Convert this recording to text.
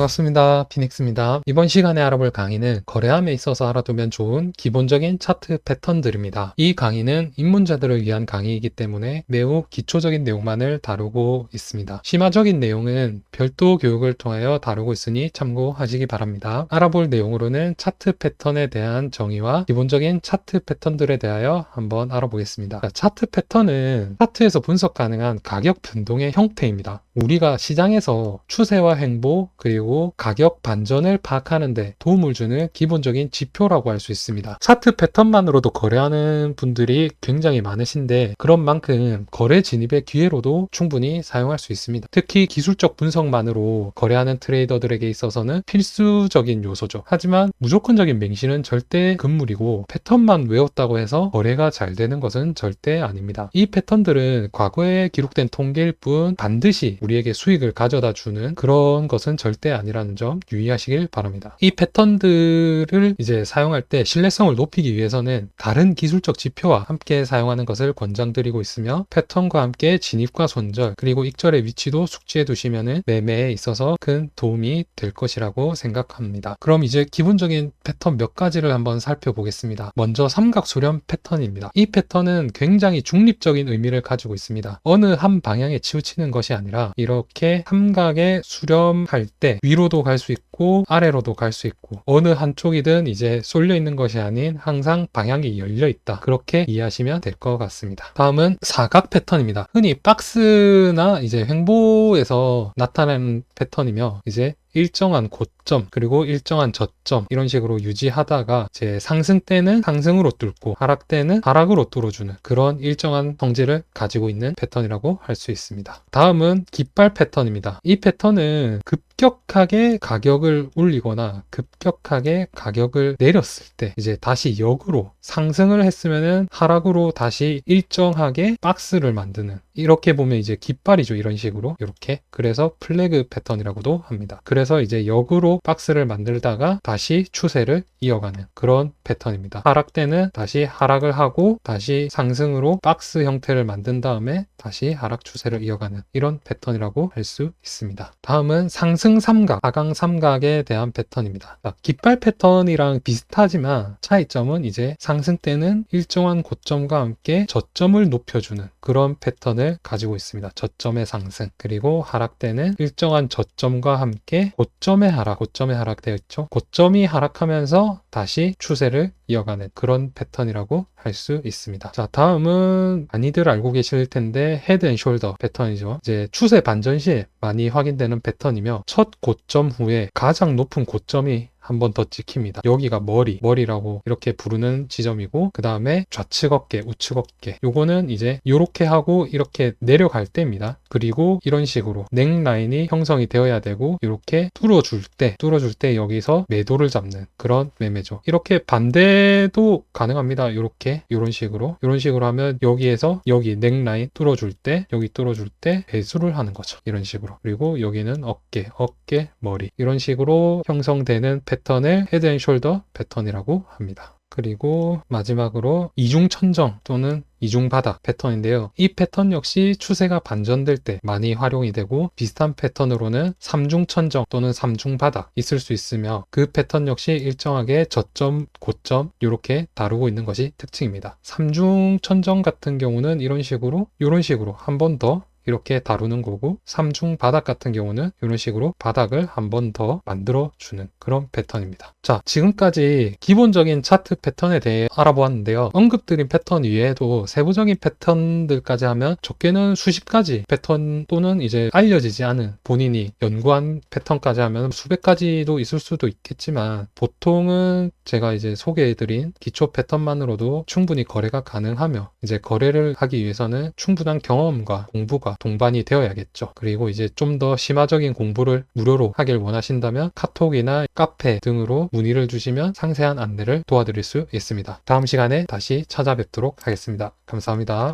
반갑습니다. 피닉스입니다. 이번 시간에 알아볼 강의는 거래함에 있어서 알아두면 좋은 기본적인 차트 패턴들입니다. 이 강의는 입문자들을 위한 강의이기 때문에 매우 기초적인 내용만을 다루고 있습니다. 심화적인 내용은 별도 교육을 통하여 다루고 있으니 참고하시기 바랍니다. 알아볼 내용으로는 차트 패턴에 대한 정의와 기본적인 차트 패턴들에 대하여 한번 알아보겠습니다. 자, 차트 패턴은 차트에서 분석 가능한 가격 변동의 형태입니다. 우리가 시장에서 추세와 행보 그리고 가격 반전을 파악하는데 도움을 주는 기본적인 지표라고 할 수 있습니다. 차트 패턴만으로도 거래하는 분들이 굉장히 많으신데 그런 만큼 거래 진입의 기회로도 충분히 사용할 수 있습니다. 특히 기술적 분석만으로 거래하는 트레이더들에게 있어서는 필수적인 요소죠. 하지만 무조건적인 맹신은 절대 금물이고 패턴만 외웠다고 해서 거래가 잘 되는 것은 절대 아닙니다. 이 패턴들은 과거에 기록된 통계일 뿐 반드시 우리에게 수익을 가져다 주는 그런 것은 절대 아니 라는 점 유의하시길 바랍니다. 이 패턴들을 이제 사용할 때 신뢰성을 높이기 위해서는 다른 기술적 지표와 함께 사용하는 것을 권장드리고 있으며 패턴과 함께 진입과 손절 그리고 익절의 위치도 숙지해 두시면 매매에 있어서 큰 도움이 될 것이라고 생각합니다. 그럼 이제 기본적인 패턴 몇 가지를 한번 살펴보겠습니다. 먼저 삼각 수렴 패턴입니다. 이 패턴은 굉장히 중립적인 의미를 가지고 있습니다. 어느 한 방향에 치우치는 것이 아니라 이렇게 삼각에 수렴할 때 위로도 갈 수 있고 아래로도 갈 수 있고 어느 한쪽이든 이제 쏠려 있는 것이 아닌 항상 방향이 열려 있다. 그렇게 이해하시면 될 것 같습니다. 다음은 사각 패턴입니다. 흔히 박스나 이제 횡보에서 나타나는 패턴이며 이제 일정한 고점 그리고 일정한 저점 이런 식으로 유지하다가 제 상승 때는 상승으로 뚫고 하락 때는 하락으로 뚫어주는 그런 일정한 성질을 가지고 있는 패턴이라고 할 수 있습니다. 다음은 깃발 패턴입니다. 이 패턴은 급격하게 가격을 올리거나 급격하게 가격을 내렸을 때 이제 다시 역으로 상승을 했으면은 하락으로 다시 일정하게 박스를 만드는 이렇게 보면 이제 깃발이죠 이런 식으로 이렇게 그래서 플래그 패턴이라고도 합니다. 그래서 이제 역으로 박스를 만들다가 다시 추세를 이어가는 그런 패턴입니다. 하락 때는 다시 하락을 하고 다시 상승으로 박스 형태를 만든 다음에 다시 하락 추세를 이어가는 이런 패턴이라고 할 수 있습니다. 다음은 상승 삼각, 하강 삼각에 대한 패턴입니다. 자, 깃발 패턴이랑 비슷하지만 차이점은 이제 상승 때는 일정한 고점과 함께 저점을 높여주는 그런 패턴을 가지고 있습니다. 저점의 상승. 그리고 하락 때는 일정한 저점과 함께 고점의 하락, 고점의 하락 되어 있죠. 고점이 하락하면서 다시 추세를 이어가는 그런 패턴이라고 할 수 있습니다. 자, 다음은 많이들 알고 계실 텐데 헤드 앤 숄더 패턴이죠. 이제 추세 반전 시에 많이 확인되는 패턴이며 첫 고점 후에 가장 높은 고점이 한번더 찍힙니다. 여기가 머리, 머리라고 이렇게 부르는 지점이고 그 다음에 좌측 어깨, 우측 어깨 요거는 이제 이렇게 하고 이렇게 내려갈 때입니다. 그리고 이런 식으로 넥라인이 형성이 되어야 되고 이렇게 뚫어줄 때 뚫어줄 때 여기서 매도를 잡는 그런 매매죠. 이렇게 반대 도 가능합니다. 이렇게 이런 식으로 이런 식으로 하면 여기에서 여기 넥라인 뚫어줄 때 여기 뚫어줄 때 배수를 하는 거죠. 이런 식으로 그리고 여기는 어깨, 어깨, 머리 이런 식으로 형성되는 패턴을 헤드 앤 숄더 패턴이라고 합니다. 그리고 마지막으로 이중 천정 또는 이중 바닥 패턴인데요. 이 패턴 역시 추세가 반전될 때 많이 활용이 되고 비슷한 패턴으로는 삼중 천정 또는 삼중 바닥 있을 수 있으며 그 패턴 역시 일정하게 저점, 고점 이렇게 다루고 있는 것이 특징입니다. 삼중 천정 같은 경우는 이런 식으로 이런 식으로 한 번 더 이렇게 다루는 거고 삼중 바닥 같은 경우는 이런 식으로 바닥을 한 번 더 만들어 주는 그런 패턴입니다. 자, 지금까지 기본적인 차트 패턴에 대해 알아보았는데요. 언급드린 패턴 이외에도 세부적인 패턴들까지 하면 적게는 수십 가지 패턴 또는 이제 알려지지 않은 본인이 연구한 패턴까지 하면 수백 가지도 있을 수도 있겠지만 보통은 제가 이제 소개해드린 기초 패턴만으로도 충분히 거래가 가능하며 이제 거래를 하기 위해서는 충분한 경험과 공부가 동반이 되어야겠죠. 그리고 이제 좀 더 심화적인 공부를 무료로 하길 원하신다면 카톡이나 카페 등으로 문의를 주시면 상세한 안내를 도와드릴 수 있습니다. 다음 시간에 다시 찾아뵙도록 하겠습니다. 감사합니다.